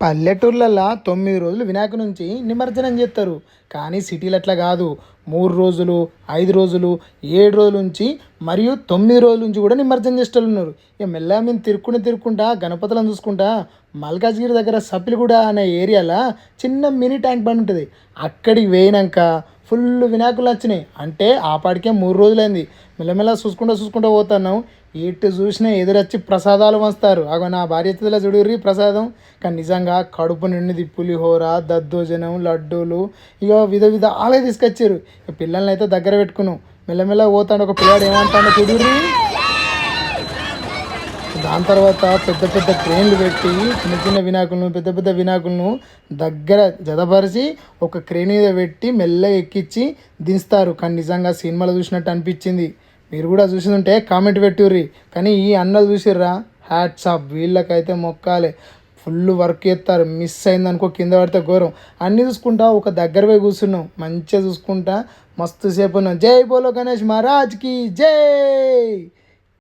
పల్లెటూర్లలో తొమ్మిది రోజులు వినాయక నుంచి నిమజ్జనం చేస్తారు. కానీ సిటీలు అట్లా కాదు. మూడు రోజులు ఐదు రోజులు ఏడు రోజుల నుంచి మరియు తొమ్మిది రోజుల నుంచి కూడా నిమజ్జనం చేసేటోళ్ళు ఉన్నారు ఇక మెల్లగా మేము తిరుక్కుంటూ తిరుక్కుంటా గణపతులను చూసుకుంటా మల్కాజ్గిరి దగ్గర సప్లిగూడ అనే ఏరియాలో చిన్న మినీ ట్యాంక్ బండ్ ఉంటుంది. అక్కడికి పోయినాక ఫుల్ వినాయకులు వచ్చినాయి. అంటే ఆపాడికే మూడు రోజులైంది. మెల్లమెల్ల చూసుకుంటూ చూసుకుంటూ పోతున్నాం. ఎటు చూసినా ఎదురొచ్చి ప్రసాదాలు వంచుతారు అగో నా భార్య చేతిలో చూడుర్రి ప్రసాదం. కానీ నిజంగా కడుపు నిండిది పులిహోర దద్దోజనం లడ్డూలు. ఇక విధ విధాలే తీసుకొచ్చారు ఇక పిల్లల్ని అయితే దగ్గర పెట్టుకున్నాం. మెల్లమెల్ల పోతాడు ఒక పిల్లాడు ఏమంటాడో చూడుర్రి. దాని తర్వాత పెద్ద పెద్ద క్రేన్లు పెట్టి చిన్న చిన్న వినాయకులను పెద్ద పెద్ద వినాయకులను దగ్గర జతపరిచి ఒక క్రేన్ మీద పెట్టి మెల్లగా ఎక్కించి దించుతారు. కానీ నిజంగా సినిమాలో చూసినట్టు అనిపించింది. మీరు కూడా చూసి ఉంటే కామెంట్ పెట్టుర్రి. కానీ ఈ అన్నలు చూసిర్రా? హ్యాట్స్ ఆఫ్ వీళ్ళకైతే మొక్కాలే. ఫుల్ వర్క్ చేస్తారు. మిస్ అయింది అనుకో కింద పడితే ఘోరం. అన్నీ చూసుకుంటా ఒక దగ్గర పోయి కూర్చున్నాం. మంచిగా చూసుకుంటా. మస్తు సేపు ఉన్నాం. జై బోలో గణేష్ మహారాజ్కి జై!